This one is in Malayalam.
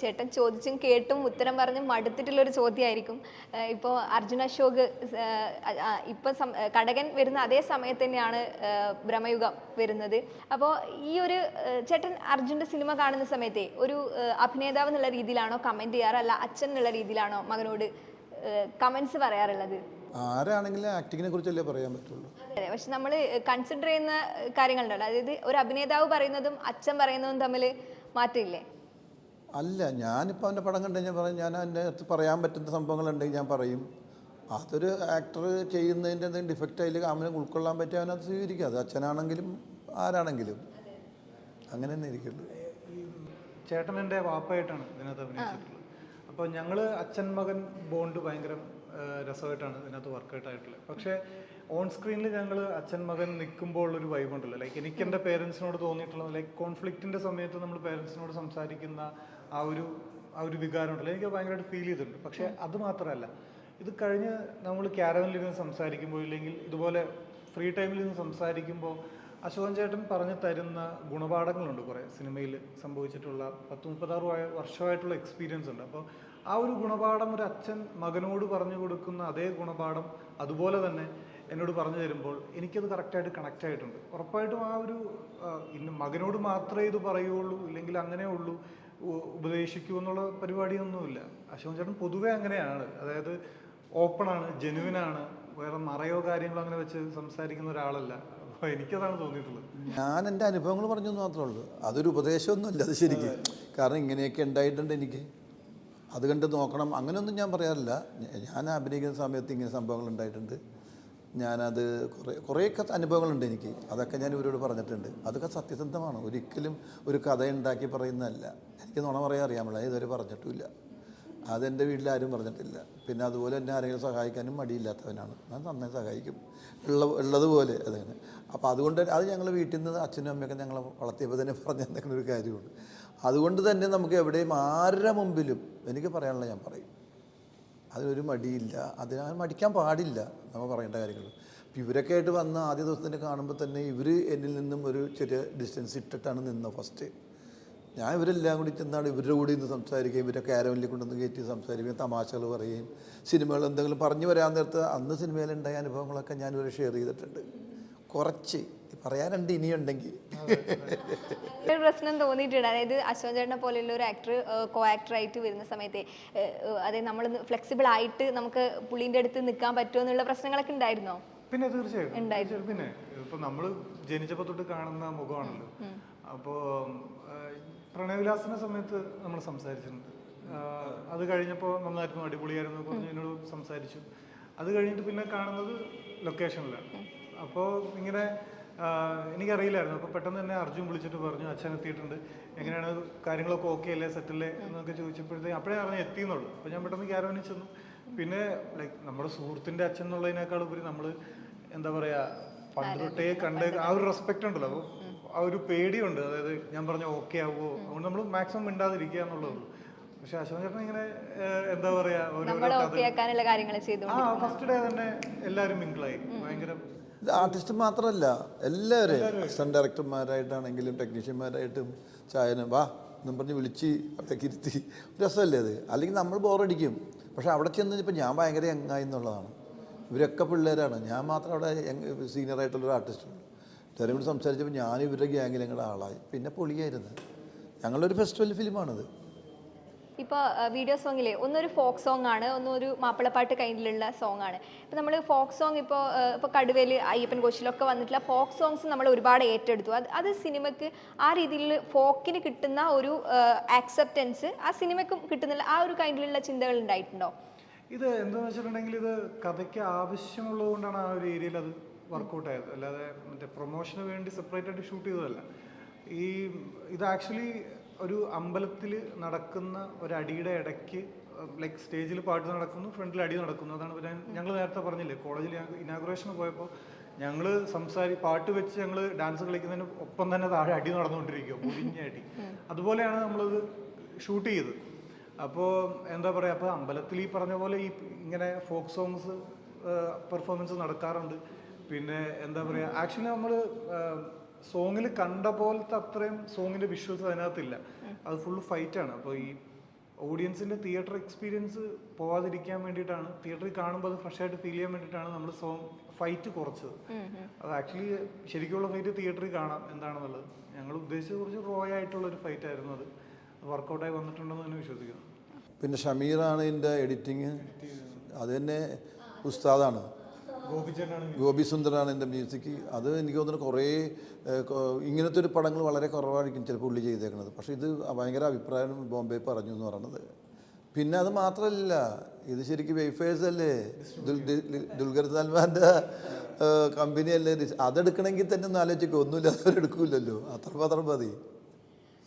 ചേട്ടൻ ചോദിച്ചും കേട്ടും ഉത്തരം പറഞ്ഞും മടുത്തിട്ടുള്ളൊരു ചോദ്യമായിരിക്കും. ഇപ്പോൾ അർജുന അശോക് ഇപ്പൊ കടകൻ വരുന്ന അതേ സമയത്ത് തന്നെയാണ് ഭ്രമയുഗം വരുന്നത്. അപ്പോൾ ഈ ഒരു ചേട്ടൻ അർജുന്റെ സിനിമ കാണുന്ന സമയത്തെ ഒരു അഭിനേതാവ് എന്നുള്ള രീതിയിലാണോ കമന്റ് ചെയ്യാറ്? അല്ല അച്ഛൻ എന്നുള്ള രീതിയിലാണോ മകനോട് കമന്റ്സ് പറയാറുള്ളത്? ആരാണെങ്കിലും ആക്ടിങ്ങിനെ കുറിച്ചല്ലേ പറയാൻ പറ്റുള്ളൂ. അതെ പക്ഷെ നമ്മൾ കൺസിഡർ ചെയ്യുന്ന കാര്യങ്ങളുണ്ടല്ലോ. അതായത് ഒരു അഭിനേതാവ് പറയുന്നതും അച്ഛൻ പറയുന്നതും തമ്മിൽ മാറ്റമില്ലേ? അല്ല ഞാനിപ്പോൾ അവന്റെ പടം കണ്ടു ഞാൻ പറയും ഞാൻ അതിന്റെ അകത്ത് പറയാൻ പറ്റുന്ന സംഭവങ്ങളുണ്ടെങ്കിൽ ഞാൻ പറയും. അതൊരു ആക്ടർ ചെയ്യുന്നതിന്റെ എന്തെങ്കിലും ഡിഫക്റ്റ് അതിൽ അവനെ ഉൾക്കൊള്ളാൻ പറ്റിയ അവനത് സ്വീകരിക്കുക അത് അച്ഛനാണെങ്കിലും ആരാണെങ്കിലും. അങ്ങനെ തന്നെ ഇരിക്കുള്ളൂ. ചേട്ടൻ എന്റെ വാപ്പായിട്ടാണ് ഇതിനകത്ത് അഭിനയിച്ചിട്ടുള്ളത്. അപ്പോൾ ഞങ്ങൾ അച്ഛൻ മകൻ ബോണ്ട് ഭയങ്കര രസമായിട്ടാണ് ഇതിനകത്ത് വർക്കൗട്ട് ആയിട്ടുള്ളത് പക്ഷേ ഓൺ സ്ക്രീനിൽ ഞങ്ങൾ അച്ഛൻ മകൻ നിൽക്കുമ്പോൾ ഒരു വൈബ് ഉണ്ടല്ലോ. ലൈക്ക് എനിക്ക് എന്റെ പേരൻസിനോട് തോന്നിയിട്ടുള്ളത് ലൈക്ക് കോൺഫ്ലിക്റ്റിന്റെ സമയത്ത് നമ്മൾ പേരൻസിനോട് സംസാരിക്കുന്ന ആ ഒരു ആ ഒരു വികാരം ഉണ്ടല്ലോ എനിക്ക് ഭയങ്കരമായിട്ട് ഫീൽ ചെയ്തിട്ടുണ്ട്. പക്ഷെ അത് മാത്രമല്ല ഇത് കഴിഞ്ഞ് നമ്മൾ ക്യാരവനിൽ ഇരുന്ന് സംസാരിക്കുമ്പോൾ ഇല്ലെങ്കിൽ ഇതുപോലെ ഫ്രീ ടൈമിൽ ഇരുന്ന് സംസാരിക്കുമ്പോൾ അശോകൻ ചേട്ടൻ പറഞ്ഞു തരുന്ന ഗുണപാഠങ്ങളുണ്ട് കുറേ സിനിമയിൽ സംഭവിച്ചിട്ടുള്ള പത്ത് മുപ്പത്താറ് വർഷമായിട്ടുള്ള എക്സ്പീരിയൻസ് ഉണ്ട്. അപ്പോൾ ആ ഒരു ഗുണപാഠം ഒരു അച്ഛൻ മകനോട് പറഞ്ഞു കൊടുക്കുന്ന അതേ ഗുണപാഠം അതുപോലെ തന്നെ എന്നോട് പറഞ്ഞു തരുമ്പോൾ എനിക്കത് കറക്റ്റായിട്ട് കണക്റ്റ് ആയിട്ടുണ്ട്. ഉറപ്പായിട്ടും ആ ഒരു മകനോട് മാത്രമേ ഇത് പറയുള്ളൂ ഇല്ലെങ്കിൽ അങ്ങനെ ഉള്ളൂ ഉപദേശിക്കൂ എന്നുള്ള പരിപാടിയൊന്നുമില്ല. അശോകൻ ചേട്ടൻ പൊതുവേ അങ്ങനെയാണ്. അതായത് ഓപ്പണാണ് ജെനുവിനാണ്. വേറെ മറയോ കാര്യങ്ങളോ അങ്ങനെ വെച്ച് സംസാരിക്കുന്ന ഒരാളല്ല. അപ്പോൾ എനിക്കതാണ് തോന്നിയിട്ടുള്ളത്. ഞാൻ എന്റെ അനുഭവങ്ങൾ പറഞ്ഞു മാത്രമേ ഉള്ളൂ. അതൊരു ഉപദേശമൊന്നുമില്ല അത് ശരിക്കും. കാരണം ഇങ്ങനെയൊക്കെ ഉണ്ടായിട്ടുണ്ട് എനിക്ക്. അത് കണ്ട് നോക്കണം. അങ്ങനെയൊന്നും ഞാൻ പറയാറില്ല. ഞാൻ അഭിനയിക്കുന്ന സമയത്ത് ഇങ്ങനെ സംഭവങ്ങൾ ഉണ്ടായിട്ടുണ്ട്. ഞാനത് കുറേ കുറേയൊക്കെ അനുഭവങ്ങളുണ്ട് എനിക്ക്. അതൊക്കെ ഞാൻ ഇവരോട് പറഞ്ഞിട്ടുണ്ട്. അതൊക്കെ സത്യസന്ധമാണ്. ഒരിക്കലും ഒരു കഥ ഉണ്ടാക്കി പറയുന്നതല്ല. എനിക്ക് നുണ പറയാൻ അറിയാമല്ല ഇതുവരെ പറഞ്ഞിട്ടുമില്ല. അതെന്റെ വീട്ടിൽ ആരും പറഞ്ഞിട്ടില്ല. പിന്നെ അതുപോലെ എന്നെ ആരെങ്കിലും സഹായിക്കാനും മടിയില്ലാത്തവനാണ്. ഞാൻ നന്നായി സഹായിക്കും. ഉള്ള ഉള്ളതുപോലെ അതങ്ങനെ അപ്പോൾ അതുകൊണ്ട് അത് ഞങ്ങൾ വീട്ടിൽ നിന്ന് അച്ഛനും അമ്മയൊക്കെ ഞങ്ങൾ വളർത്തിയപ്പോൾ തന്നെ പറഞ്ഞു എന്തെങ്കിലും ഒരു കാര്യമുണ്ട്. അതുകൊണ്ട് തന്നെ നമുക്ക് എവിടെയും ആരുടെ മുമ്പിലും എനിക്ക് പറയാനുള്ള ഞാൻ പറയും. അതിനൊരു മടിയില്ല. അതിന് മടിക്കാൻ പാടില്ല നമ്മൾ പറയേണ്ട കാര്യങ്ങൾ ഇവരൊക്കെ ആയിട്ട് വന്ന ആദ്യ ദിവസം കാണുമ്പോൾ തന്നെ ഇവർ എന്നിൽ നിന്നും ഒരു ചെറിയ ഡിസ്റ്റൻസ് ഇട്ടിട്ടാണ് നിന്നത് ഫസ്റ്റ് ഞാൻ ഇവരെല്ലാം കൂടി ചെന്നാണ് ഇവരുടെ കൂടെ ഇന്ന് സംസാരിക്കുകയും ഇവരെ കാരവനിൽ കൊണ്ടുവന്ന് കയറ്റി സംസാരിക്കുകയും തമാശകൾ പറയുകയും സിനിമകൾ എന്തെങ്കിലും പറഞ്ഞു വരാൻ നേരത്ത് അന്ന് സിനിമയിലുണ്ടായ അനുഭവങ്ങളൊക്കെ ഞാൻ ഇവരെ ഷെയർ ചെയ്തിട്ടുണ്ട്. കുറച്ച് പറയാനുണ്ട് ഇനിയുണ്ടെങ്കിൽ. ഒരു പ്രശ്നം തോന്നിയിട്ടുണ്ട്. അതായത് അശോക് ചേട്ടനെ പോലെയുള്ള ഒരു ആക്ടർ കോ ആക്ടർ ആയിട്ട് വരുന്ന സമയത്ത് അതായത് നമ്മൾ ഫ്ലെക്സിബിൾ ആയിട്ട് നമുക്ക് പുള്ളിന്റെ അടുത്ത് നിൽക്കാൻ പറ്റുമോ എന്നുള്ള പ്രശ്നങ്ങളൊക്കെ ഉണ്ടായിരുന്നോ? പിന്നെ തീർച്ചയായിട്ടും. തീർച്ചയായിട്ടും. പിന്നെ ഇപ്പൊ നമ്മൾ ജനിച്ചപ്പോ തൊട്ട് കാണുന്ന മുഖമാണല്ലോ. അപ്പോൾ പ്രണയവിലാസിന്റെ സമയത്ത് നമ്മൾ സംസാരിച്ചിട്ടുണ്ട്. അത് കഴിഞ്ഞപ്പോൾ നന്നായിരുന്നു അടിപൊളിയായിരുന്നു പറഞ്ഞ് എന്നോട് സംസാരിച്ചു. അത് കഴിഞ്ഞിട്ട് പിന്നെ കാണുന്നത് ലൊക്കേഷനിലാണ്. അപ്പോൾ ഇങ്ങനെ എനിക്കറിയില്ലായിരുന്നു. അപ്പോൾ പെട്ടെന്ന് തന്നെ അർജുൻ വിളിച്ചിട്ട് പറഞ്ഞു അച്ഛൻ എത്തിയിട്ടുണ്ട്. എങ്ങനെയാണ്? കാര്യങ്ങളൊക്കെ ഓക്കെ അല്ലേ? സെറ്റല്ലേ എന്നൊക്കെ ചോദിച്ചപ്പോഴത്തേക്ക് അപ്പോഴേ അറിഞ്ഞ് എത്തിയെന്നുള്ളൂ. അപ്പോൾ ഞാൻ പെട്ടെന്ന് ക്യാരവനിൽ ചെന്നു. പിന്നെ ലൈക്ക് നമ്മുടെ സുഹൃത്തിന്റെ അച്ഛൻ എന്നുള്ളതിനേക്കാൾ ഉപരി നമ്മൾ എന്താ പറയാ പണ്ട് തൊട്ടേ കണ്ട് ആ ഒരു റെസ്പെക്ട് ഉണ്ടല്ലോ. അപ്പോൾ ആ ഒരു പേടിയുണ്ട്. അതായത് ഞാൻ പറഞ്ഞ ഓക്കെ ആവുമോ അതുകൊണ്ട് നമ്മൾ മാക്സിമം മിണ്ടാതിരിക്കുക എന്നുള്ളത്. പക്ഷെ അശോക് ചേട്ടൻ ഇങ്ങനെ എന്താ പറയാ ഫസ്റ്റ് ഡേ തന്നെ എല്ലാവരും മിങ്കിളായി. ഭയങ്കര ഇത് ആർട്ടിസ്റ്റ് മാത്രമല്ല എല്ലാവരും അസിസ്റ്റന്റ് ഡയറക്ടർമാരായിട്ടാണെങ്കിലും ടെക്നീഷ്യന്മാരായിട്ടും ചായനും വാ എന്നും പറഞ്ഞ് വിളിച്ച് അവിടെ ഇരുത്തി. രസമല്ലേ അത്? അല്ലെങ്കിൽ നമ്മൾ ബോറടിക്കും പക്ഷെ അവിടെ ചെന്ന് ഇപ്പം ഞാൻ ഭയങ്കര യങ്ങായി എന്നുള്ളതാണ്. ഇവരൊക്കെ പിള്ളേരാണ്. ഞാൻ മാത്രം അവിടെ സീനിയർ സീനിയറായിട്ടുള്ളൊരു ആർട്ടിസ്റ്റുണ്ട് കൂടി സംസാരിച്ചപ്പോൾ ഞാൻ ഇവരുടെ ഗ്യാങ്ങിൽ ഞങ്ങളുടെ ആളായി. പിന്നെ പൊളിയായിരുന്നു. ഞങ്ങളൊരു ഫെസ്റ്റിവൽ ഫിലിമാണത് ഇപ്പോൾ വീഡിയോ സോങ്ങിലെ ഒന്നൊരു ഫോക്ക് സോങ് ആണ് ഒന്നൊരു മാപ്പിളപ്പാട്ട് കൈൻഡിലുള്ള സോങ് ആണ്. ഇപ്പോൾ നമ്മൾ ഫോക്ക് സോങ് ഇപ്പോൾ ഇപ്പോൾ കടുവേൽ അയ്യപ്പൻ കോശിലൊക്കെ വന്നിട്ടുള്ള ഫോക്ക് സോങ്സ് നമ്മൾ ഒരുപാട് ഏറ്റെടുത്തു. അത് അത് സിനിമയ്ക്ക് ആ രീതിയിൽ ഫോക്കിന് കിട്ടുന്ന ഒരു ആക്സെപ്റ്റൻസ് ആ സിനിമയ്ക്കും കിട്ടുന്നില്ല ആ ഒരു കൈൻഡിലുള്ള ചിന്തകൾ ഉണ്ടായിട്ടുണ്ടോ? ഇത് എന്താണെന്ന് വെച്ചിട്ടുണ്ടെങ്കിൽ ഇത് കഥയ്ക്ക് ആവശ്യമുള്ളതുകൊണ്ടാണ് ആ ഒരു ഏരിയയിൽ അത് വർക്കൗട്ട് ആയത്. അല്ലാതെ മറ്റേ പ്രൊമോഷന് വേണ്ടി സെപ്പറേറ്റ് ആയിട്ട് ഷൂട്ട് ചെയ്തതല്ല. ഈ ഇത് ആക്ച്വലി ഒരു അമ്പലത്തിൽ നടക്കുന്ന ഒരു അടിയുടെ ഇടയ്ക്ക് ലൈക്ക് സ്റ്റേജിൽ പാട്ട് നടക്കുന്നു ഫ്രണ്ടിൽ അടി നടക്കുന്നു. അതാണ് പിന്നെ ഞങ്ങൾ നേരത്തെ പറഞ്ഞില്ലേ കോളേജിൽ ഇനാഗുറേഷന് പോയപ്പോൾ ഞങ്ങൾ സംസാരി പാട്ട് വെച്ച് ഞങ്ങൾ ഡാൻസ് കളിക്കുന്നതിന് ഒപ്പം തന്നെ താഴെ അടി നടന്നുകൊണ്ടിരിക്കുക മുടിഞ്ഞ അടി. അതുപോലെയാണ് നമ്മളത് ഷൂട്ട് ചെയ്തത്. അപ്പോൾ എന്താ പറയുക അപ്പോൾ അമ്പലത്തിൽ ഈ പറഞ്ഞ പോലെ ഈ ഇങ്ങനെ ഫോക്ക് സോങ്സ് പെർഫോമൻസ് നടക്കാറുണ്ട്. പിന്നെ എന്താ പറയുക ആക്ച്വലി നമ്മൾ സോങ്ങിൽ കണ്ട പോലത്തെ അത്രയും സോങ്ങിന്റെ വിഷ്വൽസ് അതിനകത്തില്ല. അത് ഫുൾ ഫൈറ്റ് ആണ്. അപ്പോൾ ഈ ഓഡിയൻസിന്റെ തിയേറ്റർ എക്സ്പീരിയൻസ് പോവാതിരിക്കാൻ വേണ്ടിയിട്ടാണ് തിയേറ്ററിൽ കാണുമ്പോൾ അത് ഫ്രഷ് ആയിട്ട് ഫീൽ ചെയ്യാൻ വേണ്ടിയിട്ടാണ് നമ്മൾ സോങ് ഫൈറ്റ് കുറച്ചത്. അത് ആക്ച്വലി ശരിക്കുള്ള ഫൈറ്റ് തിയേറ്ററിൽ കാണാം എന്താണെന്നുള്ളത്. ഞങ്ങൾ ഉദ്ദേശിച്ചത് കുറച്ച് റോ ആയിട്ടുള്ള ഒരു ഫൈറ്റ് ആയിരുന്നു അത്. വർക്കൗട്ടായി വന്നിട്ടുണ്ടെന്ന് തന്നെ വിശ്വസിക്കുന്നു. പിന്നെ ഷമീറാണ് ഇതിന്റെ എഡിറ്റിങ് അത് തന്നെ ഉസ്താദാണ്. ഗോപിച്ചേട്ടനാണ് ഗോപി സുന്ദറാണ് എന്റെ മ്യൂസിക്. അത് എനിക്ക് തോന്നുന്നു കുറേ ഇങ്ങനത്തെ ഒരു പടങ്ങൾ വളരെ കുറവായിരിക്കും ചിലപ്പോൾ ഉള്ളി ചെയ്തേക്കുന്നത് പക്ഷേ ഇത് ഭയങ്കര അഭിപ്രായം ബോംബെ പറഞ്ഞു എന്ന് പറയണത്. പിന്നെ അത് മാത്രമല്ല ഇത് ശരിക്കും വെയ്ഫേഴ്സ് അല്ലേ? ദുൽ- ദുൽ- ദുൽഖർ സൽമാന്റെ കമ്പനി അല്ലേ? അതെടുക്കണമെങ്കിൽ തന്നെ ഒന്ന് ആലോചിക്കുക ഒന്നുമില്ല അവരെടുക്കൂലല്ലോ അത്ര മാത്രം മതി.